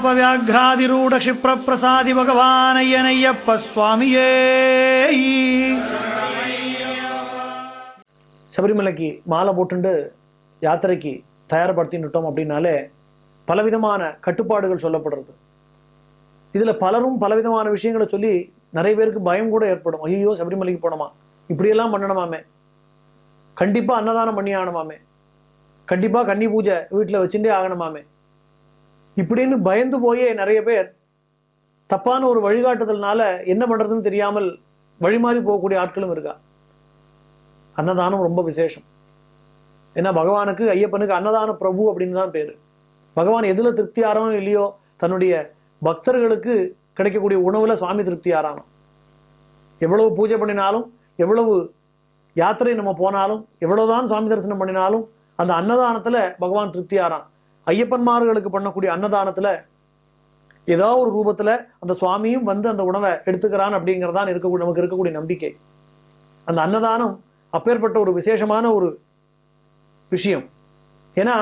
கஜாபவியாகிராதிரூட க்ஷிப்ரப்பிரசாதி பகவானையனையப்ப சுவாமியே சபரிமலைக்கு மாலை போட்டுண்டு யாத்திரைக்கு தயார்படுத்தின்னுட்டோம் அப்படின்னாலே பலவிதமான கட்டுப்பாடுகள் சொல்லப்படுறது. இதில் பலரும் பலவிதமான விஷயங்களை சொல்லி நிறைய பேருக்கு பயம் கூட ஏற்படும். ஐயோ சபரிமலைக்கு போனோமா? இப்படியெல்லாம் பண்ணணுமாமே? கண்டிப்பாக அன்னதானம் பண்ணி ஆகணுமாமே? கண்டிப்பாக கன்னி பூஜை வீட்டில் வச்சுட்டே ஆகணுமாமே? இப்படின்னு பயந்து போயே நிறைய பேர் தப்பான ஒரு வழிகாட்டுதல்னால என்ன பண்ணுறதுன்னு தெரியாமல் வழிமாறி போகக்கூடிய ஆட்களும் இருக்கா? அன்னதானம் ரொம்ப விசேஷம். ஏன்னா பகவானுக்கு ஐயப்பனுக்கு அன்னதான பிரபு அப்படின்னு தான் பேர். பகவான் எதில் திருப்தி ஆறானோ இல்லையோ தன்னுடைய பக்தர்களுக்கு கிடைக்கக்கூடிய உணவில் சுவாமி திருப்தி ஆறானோ எவ்வளவு பூஜை பண்ணினாலும் எவ்வளவு யாத்திரை நம்ம போனாலும் எவ்வளவுதான் சுவாமி தரிசனம் பண்ணினாலும் அந்த அன்னதானத்தில் பகவான் திருப்தி ஆறான் ஐயப்பன்மார்களுக்கு பண்ணக்கூடிய அன்னதானத்தில் ஏதாவது ஒரு ரூபத்தில் அந்த சுவாமியும் வந்து அந்த உணவை எடுத்துக்கிறான் அப்படிங்கிறதான் இருக்கக்கூடிய நமக்கு இருக்கக்கூடிய நம்பிக்கை. அந்த அன்னதானம் அப்பேற்பட்ட ஒரு விசேஷமான ஒரு விஷயம். ஏன்னா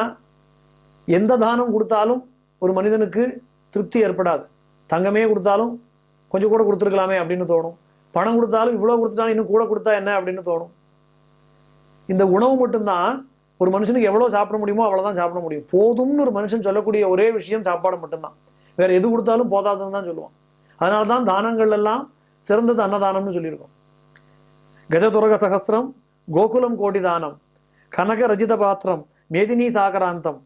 எந்த தானம் கொடுத்தாலும் ஒரு மனிதனுக்கு திருப்தி ஏற்படாது. தங்கமே கொடுத்தாலும் கொஞ்சம் கூட கொடுத்துருக்கலாமே அப்படின்னு தோணும். பணம் கொடுத்தாலும் இவ்வளோ கொடுத்துட்டாலும் இன்னும் கூட கொடுத்தா என்ன அப்படின்னு தோணும். இந்த உணவு மட்டும்தான் ஒரு மனுஷனுக்கு எவ்வளோ சாப்பிட முடியுமோ அவ்வளோதான் சாப்பிட முடியும். போதும்னு ஒரு மனுஷன் சொல்லக்கூடிய ஒரே விஷயம் சாப்பாடு மட்டும்தான். வேற எது கொடுத்தாலும் போதாதுன்னு தான் சொல்லுவான். அதனால தான் தானங்கள் எல்லாம் சிறந்தது அன்னதானம்னு சொல்லியிருக்கோம். கஜதுரக சகசிரம் கோகுலம் கோடி தானம் கனக ரஜித பாத்திரம் மேதினி சாகராந்தம்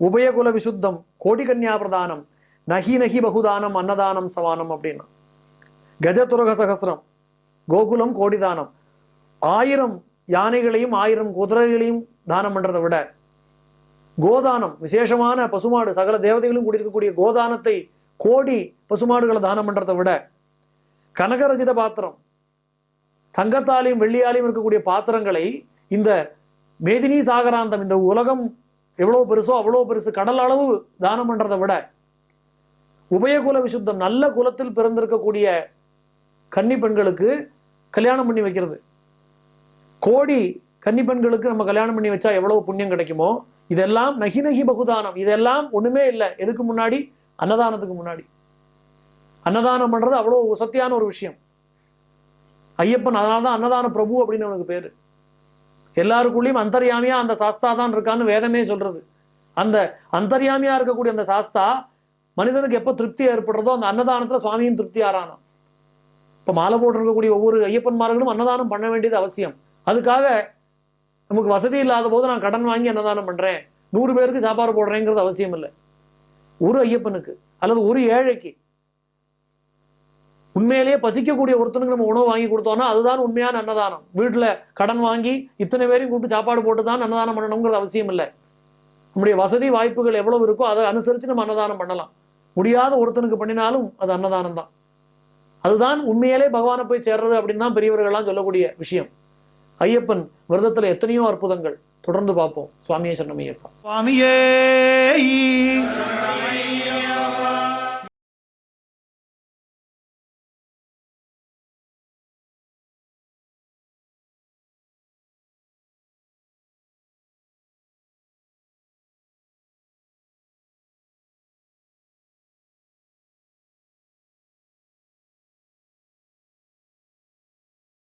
உபயகுல விசுத்தம் கோடி கன்யா பிரதானம் நகி நகி பகுதானம் அன்னதானம் சமானம் அப்படின்னா. கஜதுரக சகசிரம் கோகுலம் கோடி தானம். ஆயிரம் யானைகளையும் ஆயிரம் குதிரைகளையும் தானம் பண்றதை விட கோதானம் விசேஷமான பசுமாடு சகல தேவதைகளும் கூடியிருக்கக்கூடிய கோதானத்தை கோடி பசுமாடுகளை தானம் பண்றதை விட கனகரஜித பாத்திரம் தங்கத்தாலையும் வெள்ளியாலையும் இருக்கக்கூடிய பாத்திரங்களை இந்த மேதினி சாகராந்தம் இந்த உலகம் எவ்வளோ பெருசோ அவ்வளோ பெருசு கடல் அளவு தானம் பண்றதை விட உபயகுல விசுத்தம் நல்ல குலத்தில் பிறந்திருக்கக்கூடிய கன்னி பெண்களுக்கு கல்யாணம் பண்ணி வைக்கிறது. கோடி கன்னிப்பெண்களுக்கு நம்ம கல்யாணம் பண்ணி வச்சா எவ்வளவு புண்ணியம் கிடைக்குமோ? இதெல்லாம் நகி நகி பகுதானம். இதெல்லாம் ஒண்ணுமே இல்லை. எதுக்கு முன்னாடி? அன்னதானத்துக்கு முன்னாடி. அன்னதானம் பண்றது அவ்வளவு சத்தியான ஒரு விஷயம். ஐயப்பன் அதனால தான் அன்னதான பிரபு அப்படின்னு அவனுக்கு பேரு. எல்லாருக்குள்ளேயும் அந்தர்யாமியா அந்த சாஸ்தா தான் இருக்கான்னு வேதமே சொல்றது. அந்த அந்தர்யாமியா இருக்கக்கூடிய அந்த சாஸ்தா மனிதனுக்கு எப்போ திருப்தி ஏற்படுறதோ அந்த அன்னதானத்துல சுவாமியும் திருப்தி ஆறானோ இப்ப மாலை போட்டிருக்கக்கூடிய ஒவ்வொரு ஐயப்பன்மார்களும் அன்னதானம் பண்ண வேண்டியது அவசியம். அதுக்காக நமக்கு வசதி இல்லாத போது நான் கடன் வாங்கி அன்னதானம் பண்றேன். நூறு பேருக்கு சாப்பாடு போடுறேங்கிறது அவசியம் இல்லை. ஒரு ஐயப்பனுக்கு அல்லது ஒரு ஏழைக்கு. உண்மையிலேயே பசிக்கக்கூடிய ஒருத்தனுக்கு நம்ம உணவு வாங்கி கொடுத்தோம்னா அதுதான் உண்மையான அன்னதானம். வீட்டுல கடன் வாங்கி இத்தனை பேரையும் கூப்பிட்டு சாப்பாடு போட்டு தான் அன்னதானம் பண்ணணுங்கிறது அவசியம் இல்லை. நம்முடைய வசதி வாய்ப்புகள் எவ்வளவு இருக்கோ அதை அனுசரித்து நம்ம அன்னதானம் பண்ணலாம். முடியாத ஒருத்தனுக்கு பண்ணினாலும் அது அன்னதானம் தான் அதுதான் உண்மையிலே பகவானை போய் சேர்றது அப்படின்னு தான் பெரியவர்கள்லாம் சொல்லக்கூடிய விஷயம். ஐயப்பன் விரதத்துல எத்தனையோ அற்புதங்கள். தொடர்ந்து பார்ப்போம். சுவாமியே சரணமையப்பா சுவாமியே